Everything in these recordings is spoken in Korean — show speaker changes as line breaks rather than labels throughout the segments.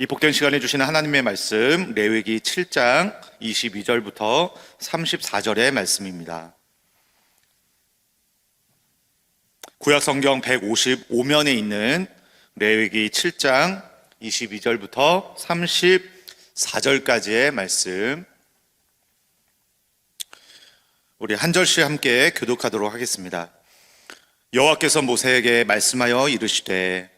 이 복된 시간에 주시는 하나님의 말씀 레위기 7장 22절부터 34절의 말씀입니다. 구약 성경 155면에 있는 레위기 7장 22절부터 34절까지의 말씀 우리 한 절씩 함께 교독하도록 하겠습니다. 여호와께서 모세에게 말씀하여 이르시되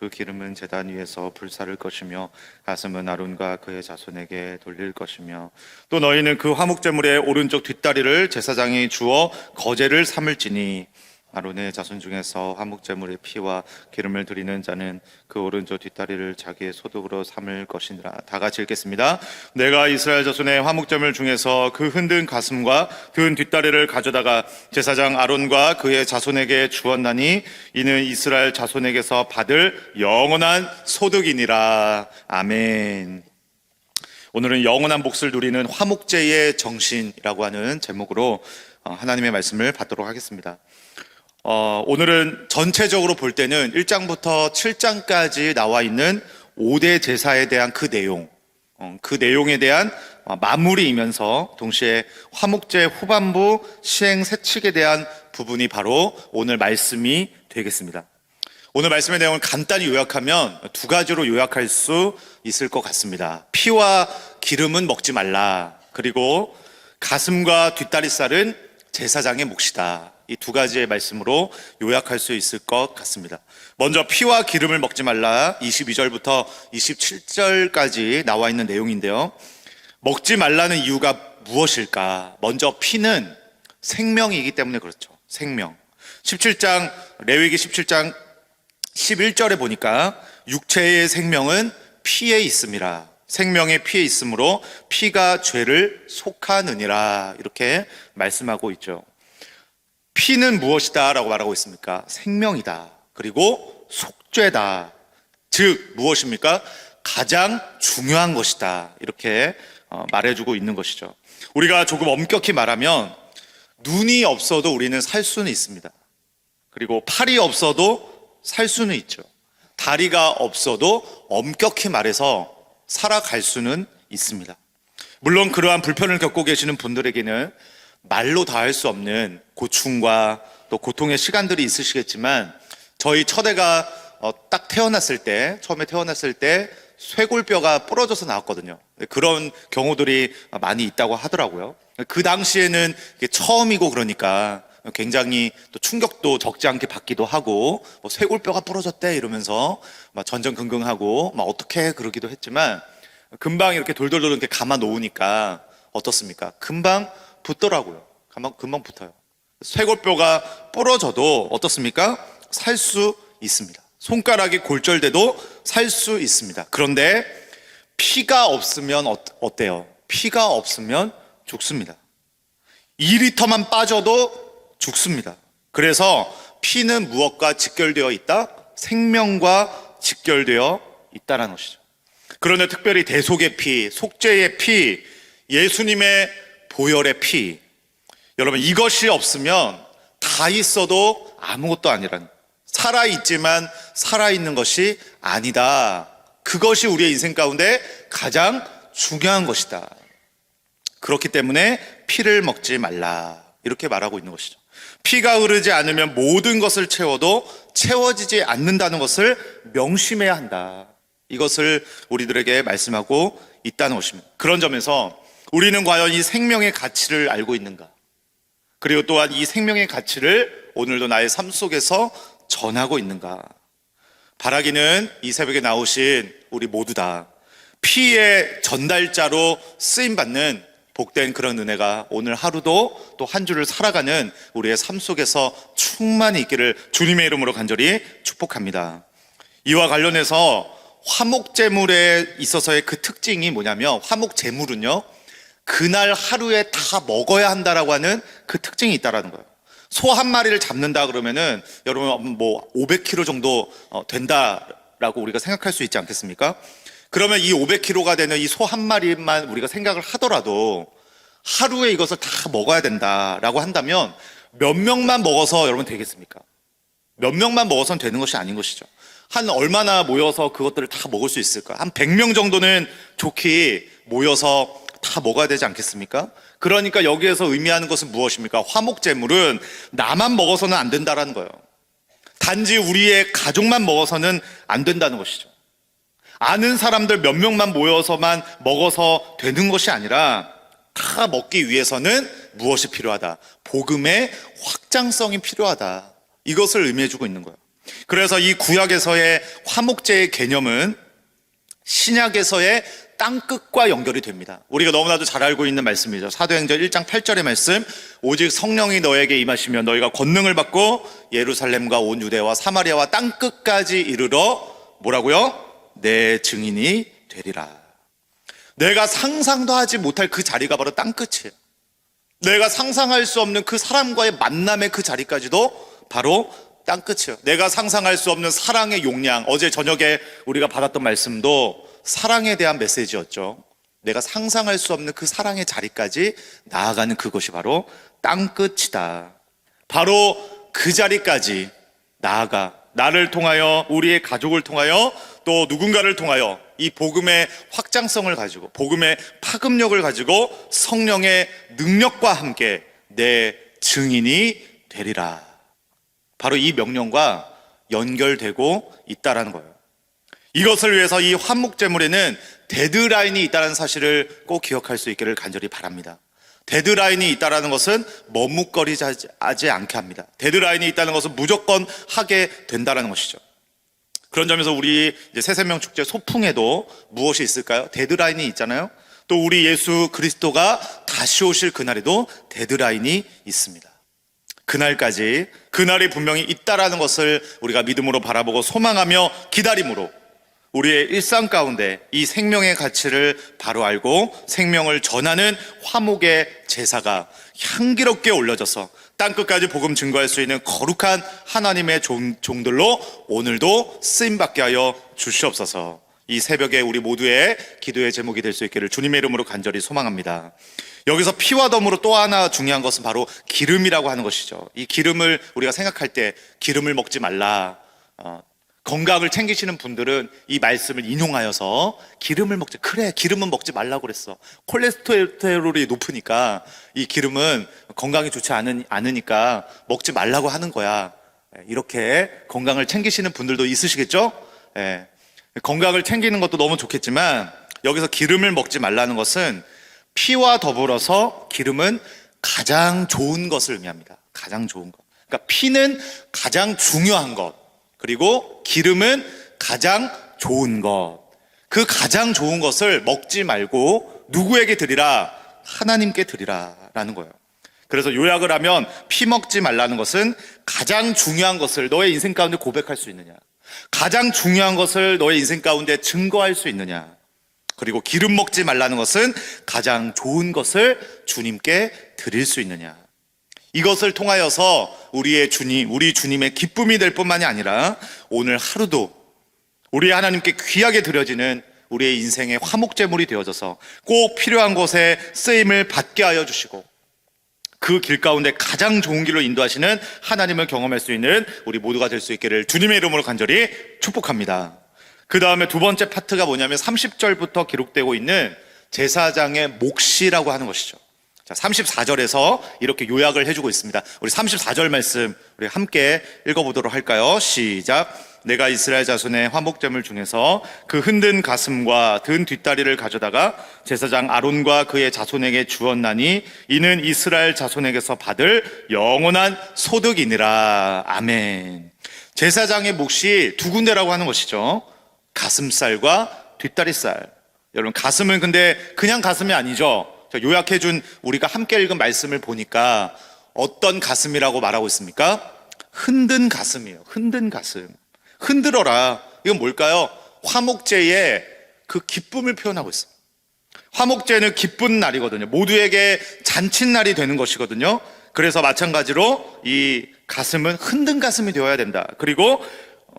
그 기름은 제단 위에서 불사를 것이며 가슴은 아론과 그의 자손에게 돌릴 것이며 또 너희는 그 화목제물의 오른쪽 뒷다리를 제사장이 주어 거제를 삼을지니 아론의 자손 중에서 화목제물의 피와 기름을 드리는 자는 그 오른쪽 뒷다리를 자기의 소득으로 삼을 것이니라. 다 같이 읽겠습니다. 내가 이스라엘 자손의 화목제물 중에서 그 흔든 가슴과 든 뒷다리를 가져다가 제사장 아론과 그의 자손에게 주었나니 이는 이스라엘 자손에게서 받을 영원한 소득이니라. 아멘. 오늘은 영원한 복을 누리는 화목제의 정신이라고 하는 제목으로 어, 하나님의 말씀을 받도록 하겠습니다. 어, 오늘은 전체적으로 볼 때는 1장부터 7장까지 나와 있는 5대 제사에 대한 그 내용, 어, 그 내용에 대한 어, 마무리이면서 동시에 화목제 후반부 시행 세칙에 대한 부분이 바로 오늘 말씀이 되겠습니다. 오늘 말씀의 내용을 간단히 요약하면 두 가지로 요약할 수 있을 것 같습니다. 피와 기름은 먹지 말라. 그리고 가슴과 뒷다리살은 제사장의 몫이다. 이 두 가지의 말씀으로 요약할 수 있을 것 같습니다. 먼저 피와 기름을 먹지 말라 22절부터 27절까지 나와 있는 내용인데요. 먹지 말라는 이유가 무엇일까? 먼저 피는 생명이기 때문에 그렇죠. 생명. 17장 레위기 17장 11절에 보니까 육체의 생명은 피에 있음이라. 생명의 피에 있으므로 피가 죄를 속하느니라. 이렇게 말씀하고 있죠. 피는 무엇이다 라고 말하고 있습니까? 생명이다. 그리고 속죄다. 즉, 무엇입니까? 가장 중요한 것이다. 이렇게 어, 말해주고 있는 것이죠. 우리가 조금 엄격히 말하면 눈이 없어도 우리는 살 수는 있습니다. 그리고 팔이 없어도 살 수는 있죠. 다리가 없어도 엄격히 말해서 살아갈 수는 있습니다. 물론 그러한 불편을 겪고 계시는 분들에게는 말로 다 할 수 없는 고충과 또 고통의 시간들이 있으시겠지만 저희 첫애가 어, 딱 태어났을 때 처음에 태어났을 때 쇄골뼈가 부러져서 나왔거든요. 그런 경우들이 많이 있다고 하더라고요. 그 당시에는 처음이고 그러니까 굉장히 또 충격도 적지 않게 받기도 하고 뭐 쇄골뼈가 부러졌대 이러면서 막 전전긍긍하고 막 어떻게 그러기도 했지만 금방 이렇게 돌돌돌 이렇게 감아 놓으니까 어떻습니까? 금방 붙더라고요. 금방 금방 붙어요. 쇄골뼈가 부러져도 어떻습니까? 살 수 있습니다. 손가락이 골절돼도 살 수 있습니다. 그런데 피가 없으면 어, 어때요? 피가 없으면 죽습니다. 2리터만 빠져도 죽습니다. 그래서 피는 무엇과 직결되어 있다? 생명과 직결되어 있다는 것이죠. 그런데 특별히 대속의 피, 속죄의 피, 예수님의 보혈의 피. 여러분, 이것이 없으면 다 있어도 아무것도 아니라는. 살아있지만 살아있는 것이 아니다. 그것이 우리의 인생 가운데 가장 중요한 것이다. 그렇기 때문에 피를 먹지 말라. 이렇게 말하고 있는 것이죠. 피가 흐르지 않으면 모든 것을 채워도 채워지지 않는다는 것을 명심해야 한다. 이것을 우리들에게 말씀하고 있다는 것입니다. 그런 점에서 우리는 과연 이 생명의 가치를 알고 있는가? 그리고 또한 이 생명의 가치를 오늘도 나의 삶 속에서 전하고 있는가? 바라기는 이 새벽에 나오신 우리 모두 다 피의 전달자로 쓰임 받는 복된 그런 은혜가 오늘 하루도 또 한 주를 살아가는 우리의 삶 속에서 충만히 있기를 주님의 이름으로 간절히 축복합니다. 이와 관련해서 화목제물에 있어서의 그 특징이 뭐냐면 화목제물은요 그날 하루에 다 먹어야 한다라고 하는 그 특징이 있다라는 거예요. 소 한 마리를 잡는다 그러면은 여러분 뭐 500kg 정도 어, 된다라고 우리가 생각할 수 있지 않겠습니까? 그러면 이 500kg가 되는 이 소 한 마리만 우리가 생각을 하더라도 하루에 이것을 다 먹어야 된다라고 한다면 몇 명만 먹어서 여러분 되겠습니까? 몇 명만 먹어서는 되는 것이 아닌 것이죠. 한 얼마나 모여서 그것들을 다 먹을 수 있을까? 한 100명 정도는 좋게 모여서 다 먹어야 되지 않겠습니까? 그러니까 여기에서 의미하는 것은 무엇입니까? 화목제물은 나만 먹어서는 안 된다라는 거예요. 단지 우리의 가족만 먹어서는 안 된다는 것이죠. 아는 사람들 몇 명만 모여서만 먹어서 되는 것이 아니라 다 먹기 위해서는 무엇이 필요하다? 복음의 확장성이 필요하다. 이것을 의미해주고 있는 거예요. 그래서 이 구약에서의 화목제의 개념은 신약에서의 땅끝과 연결이 됩니다. 우리가 너무나도 잘 알고 있는 말씀이죠. 사도행전 1장 8절의 말씀. 오직 성령이 너에게 임하시면 너희가 권능을 받고 예루살렘과 온 유대와 사마리아와 땅끝까지 이르러 뭐라고요? 내 증인이 되리라. 내가 상상도 하지 못할 그 자리가 바로 땅끝이에요. 내가 상상할 수 없는 그 사람과의 만남의 그 자리까지도 바로 땅끝이에요. 내가 상상할 수 없는 사랑의 용량. 어제 저녁에 우리가 받았던 말씀도 사랑에 대한 메시지였죠. 내가 상상할 수 없는 그 사랑의 자리까지 나아가는 그것이 바로 땅끝이다. 바로 그 자리까지 나아가 나를 통하여 우리의 가족을 통하여 또 누군가를 통하여 이 복음의 확장성을 가지고 복음의 파급력을 가지고 성령의 능력과 함께 내 증인이 되리라. 바로 이 명령과 연결되고 있다라는 거예요. 이것을 위해서 이 환목제물에는 데드라인이 있다는 사실을 꼭 기억할 수 있기를 간절히 바랍니다. 데드라인이 있다는 것은 머뭇거리지 않게 합니다. 데드라인이 있다는 것은 무조건 하게 된다는 것이죠. 그런 점에서 우리 새생명 축제 소풍에도 무엇이 있을까요? 데드라인이 있잖아요. 또 우리 예수 그리스도가 다시 오실 그날에도 데드라인이 있습니다. 그날까지 그날이 분명히 있다라는 것을 우리가 믿음으로 바라보고 소망하며 기다림으로 우리의 일상 가운데 이 생명의 가치를 바로 알고 생명을 전하는 화목의 제사가 향기롭게 올려져서 땅끝까지 복음 증거할 수 있는 거룩한 하나님의 종, 종들로 오늘도 쓰임받게 하여 주시옵소서 이 새벽에 우리 모두의 기도의 제목이 될 수 있기를 주님의 이름으로 간절히 소망합니다. 여기서 피와 덤으로 또 하나 중요한 것은 바로 기름이라고 하는 것이죠. 이 기름을 우리가 생각할 때 기름을 먹지 말라. 어, 건강을 챙기시는 분들은 이 말씀을 인용하여서 기름을 먹지 그래 기름은 먹지 말라고 그랬어. 콜레스테롤이 높으니까 이 기름은 건강에 좋지 않은, 않으니까 먹지 말라고 하는 거야. 예, 이렇게 건강을 챙기시는 분들도 있으시겠죠? 예, 건강을 챙기는 것도 너무 좋겠지만 여기서 기름을 먹지 말라는 것은 피와 더불어서 기름은 가장 좋은 것을 의미합니다. 가장 좋은 것. 그러니까 피는 가장 중요한 것 그리고 기름은 가장 좋은 것. 그 가장 좋은 것을 먹지 말고 누구에게 드리라? 하나님께 드리라. 라는 거예요. 그래서 요약을 하면 피 먹지 말라는 것은 가장 중요한 것을 너의 인생 가운데 고백할 수 있느냐. 가장 중요한 것을 너의 인생 가운데 증거할 수 있느냐. 그리고 기름 먹지 말라는 것은 가장 좋은 것을 주님께 드릴 수 있느냐. 이것을 통하여서 우리의 주님, 우리 주님의 기쁨이 될 뿐만이 아니라 오늘 하루도 우리 하나님께 귀하게 드려지는 우리의 인생의 화목제물이 되어져서 꼭 필요한 곳에 쓰임을 받게 하여 주시고 그 길 가운데 가장 좋은 길로 인도하시는 하나님을 경험할 수 있는 우리 모두가 될 수 있기를 주님의 이름으로 간절히 축복합니다. 그 다음에 두 번째 파트가 뭐냐면 30절부터 기록되고 있는 제사장의 몫이라고 하는 것이죠. 자, 34절에서 이렇게 요약을 해주고 있습니다. 우리 34절 말씀 우리 함께 읽어보도록 할까요? 시작. 내가 이스라엘 자손의 화목제물 중에서 그 흔든 가슴과 든 뒷다리를 가져다가 제사장 아론과 그의 자손에게 주었나니 이는 이스라엘 자손에게서 받을 영원한 소득이니라 아멘. 제사장의 몫이 두 군데라고 하는 것이죠. 가슴살과 뒷다리살. 여러분 가슴은 근데 그냥 가슴이 아니죠. 자, 요약해준 우리가 함께 읽은 말씀을 보니까 어떤 가슴이라고 말하고 있습니까? 흔든 가슴이에요. 흔든 가슴. 흔들어라. 이건 뭘까요? 화목제의 그 기쁨을 표현하고 있어요. 화목제는 기쁜 날이거든요. 모두에게 잔칫날이 되는 것이거든요. 그래서 마찬가지로 이 가슴은 흔든 가슴이 되어야 된다. 그리고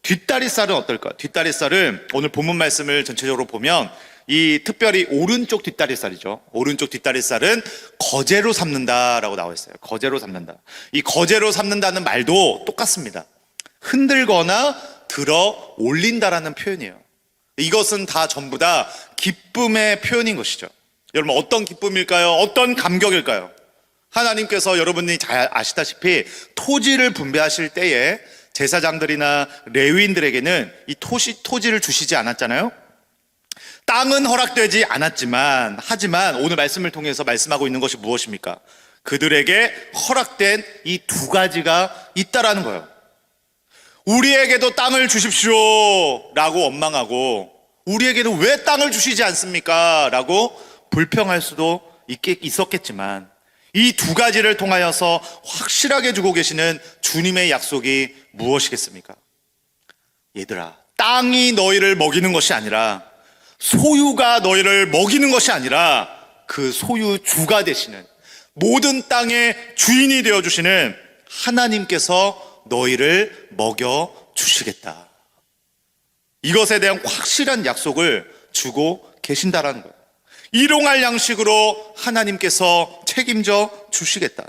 뒷다리살은 어떨까? 뒷다리살은 오늘 본문 말씀을 전체적으로 보면 이 특별히 오른쪽 뒷다리살이죠. 오른쪽 뒷다리살은 거제로 삼는다라고 나와 있어요. 거제로 삼는다. 이 거제로 삼는다는 말도 똑같습니다. 흔들거나 들어 올린다라는 표현이에요. 이것은 다 전부 다 기쁨의 표현인 것이죠. 여러분 어떤 기쁨일까요? 어떤 감격일까요? 하나님께서 여러분이 잘 아시다시피 토지를 분배하실 때에 제사장들이나 레위인들에게는 이 토시, 토지를 주시지 않았잖아요. 땅은 허락되지 않았지만 하지만 오늘 말씀을 통해서 말씀하고 있는 것이 무엇입니까? 그들에게 허락된 이 두 가지가 있다라는 거예요. 우리에게도 땅을 주십시오 라고 원망하고 우리에게도 왜 땅을 주시지 않습니까? 라고 불평할 수도 있었겠지만 이 두 가지를 통하여서 확실하게 주고 계시는 주님의 약속이 무엇이겠습니까? 얘들아, 땅이 너희를 먹이는 것이 아니라 소유가 너희를 먹이는 것이 아니라 그 소유주가 되시는 모든 땅의 주인이 되어 주시는 하나님께서 너희를 먹여 주시겠다. 이것에 대한 확실한 약속을 주고 계신다라는 거예요. 일용할 양식으로 하나님께서 책임져 주시겠다.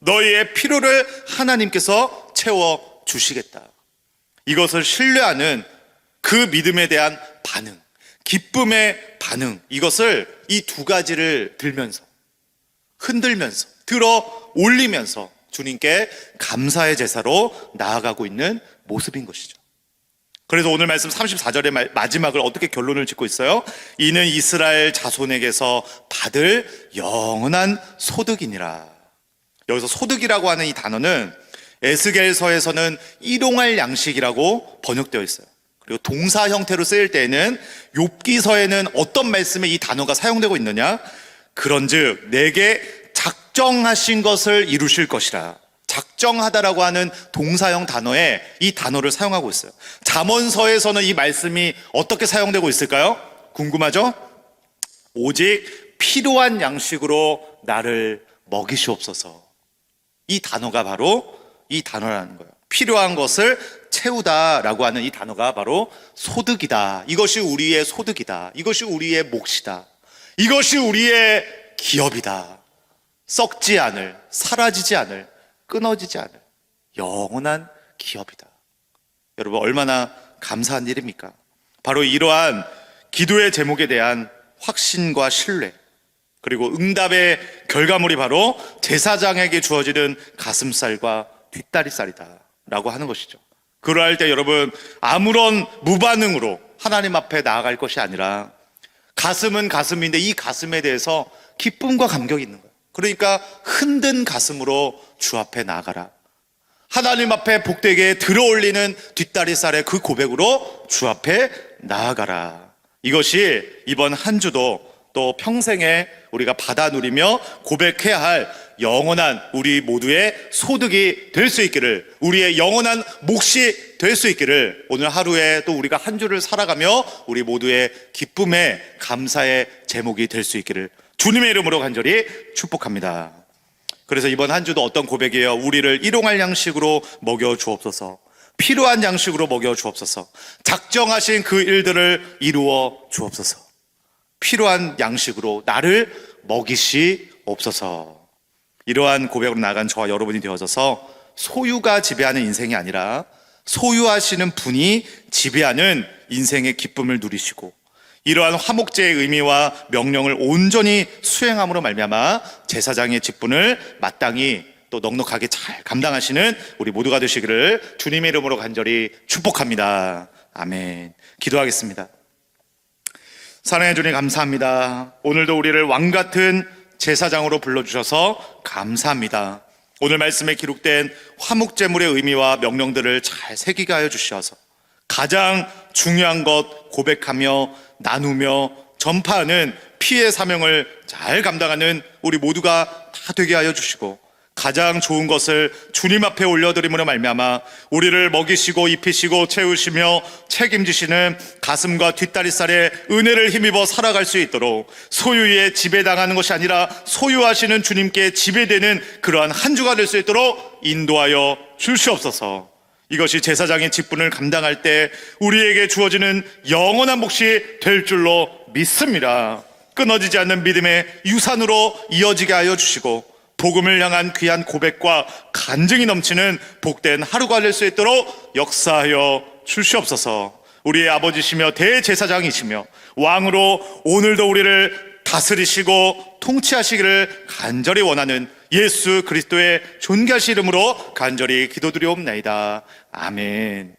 너희의 필요를 하나님께서 채워 주시겠다. 이것을 신뢰하는 그 믿음에 대한 반응, 기쁨의 반응, 이것을 이 두 가지를 들면서, 흔들면서, 들어 올리면서 주님께 감사의 제사로 나아가고 있는 모습인 것이죠. 그래서 오늘 말씀 34절의 마지막을 어떻게 결론을 짓고 있어요? 이는 이스라엘 자손에게서 받을 영원한 소득이니라. 여기서 소득이라고 하는 이 단어는 에스겔서에서는 일용할 양식이라고 번역되어 있어요. 그리고 동사 형태로 쓰일 때에는 욥기서에는 어떤 말씀에 이 단어가 사용되고 있느냐? 그런즉 내게 작정하신 것을 이루실 것이라. 작정하다라고 하는 동사형 단어에 이 단어를 사용하고 있어요. 잠언서에서는 이 말씀이 어떻게 사용되고 있을까요? 궁금하죠? 오직 필요한 양식으로 나를 먹이시옵소서. 이 단어가 바로 이 단어라는 거예요. 필요한 것을 채우다라고 하는 이 단어가 바로 소득이다. 이것이 우리의 소득이다. 이것이 우리의 몫이다. 이것이 우리의 기업이다. 썩지 않을, 사라지지 않을, 끊어지지 않을 영원한 기업이다. 여러분, 얼마나 감사한 일입니까? 바로 이러한 기도의 제목에 대한 확신과 신뢰, 그리고 응답의 결과물이 바로 제사장에게 주어지는 가슴살과 뒷다리살이다. 라고 하는 것이죠. 그러할 때 여러분, 아무런 무반응으로 하나님 앞에 나아갈 것이 아니라 가슴은 가슴인데 이 가슴에 대해서 기쁨과 감격이 있는 거예요. 그러니까 흔든 가슴으로 주 앞에 나아가라. 하나님 앞에 복되게 들어올리는 뒷다리살의 그 고백으로 주 앞에 나아가라. 이것이 이번 한 주도 또 평생에 우리가 받아 누리며 고백해야 할 영원한 우리 모두의 소득이 될 수 있기를 우리의 영원한 몫이 될 수 있기를 오늘 하루에 또 우리가 한 주를 살아가며 우리 모두의 기쁨의 감사의 제목이 될 수 있기를 주님의 이름으로 간절히 축복합니다. 그래서 이번 한 주도 어떤 고백이에요? 우리를 일용할 양식으로 먹여 주옵소서. 필요한 양식으로 먹여 주옵소서. 작정하신 그 일들을 이루어 주옵소서. 필요한 양식으로 나를 먹이시옵소서. 이러한 고백으로 나간 저와 여러분이 되어져서 소유가 지배하는 인생이 아니라 소유하시는 분이 지배하는 인생의 기쁨을 누리시고 이러한 화목제의 의미와 명령을 온전히 수행함으로 말미암아 제사장의 직분을 마땅히 또 넉넉하게 잘 감당하시는 우리 모두가 되시기를 주님의 이름으로 간절히 축복합니다. 아멘. 기도하겠습니다. 사랑해 주님 감사합니다. 오늘도 우리를 왕 같은 제사장으로 불러주셔서 감사합니다. 오늘 말씀에 기록된 화목제물의 의미와 명령들을 잘 새기게 하여 주셔서 가장 중요한 것 고백하며 나누며 전파하는 피해 사명을 잘 감당하는 우리 모두가 다 되게 하여 주시고 가장 좋은 것을 주님 앞에 올려드림으로 말미암아 우리를 먹이시고 입히시고 채우시며 책임지시는 가슴과 뒷다리살에 은혜를 힘입어 살아갈 수 있도록 소유에 지배당하는 것이 아니라 소유하시는 주님께 지배되는 그러한 한 주가 될 수 있도록 인도하여 주시옵소서. 이것이 제사장의 직분을 감당할 때 우리에게 주어지는 영원한 몫이 될 줄로 믿습니다. 끊어지지 않는 믿음의 유산으로 이어지게 하여 주시고 복음을 향한 귀한 고백과 간증이 넘치는 복된 하루가 될 수 있도록 역사하여 주시옵소서. 우리의 아버지시며 대제사장이시며 왕으로 오늘도 우리를 다스리시고 통치하시기를 간절히 원하는 예수 그리스도의 존귀하신 이름으로 간절히 기도드리옵나이다. 아멘.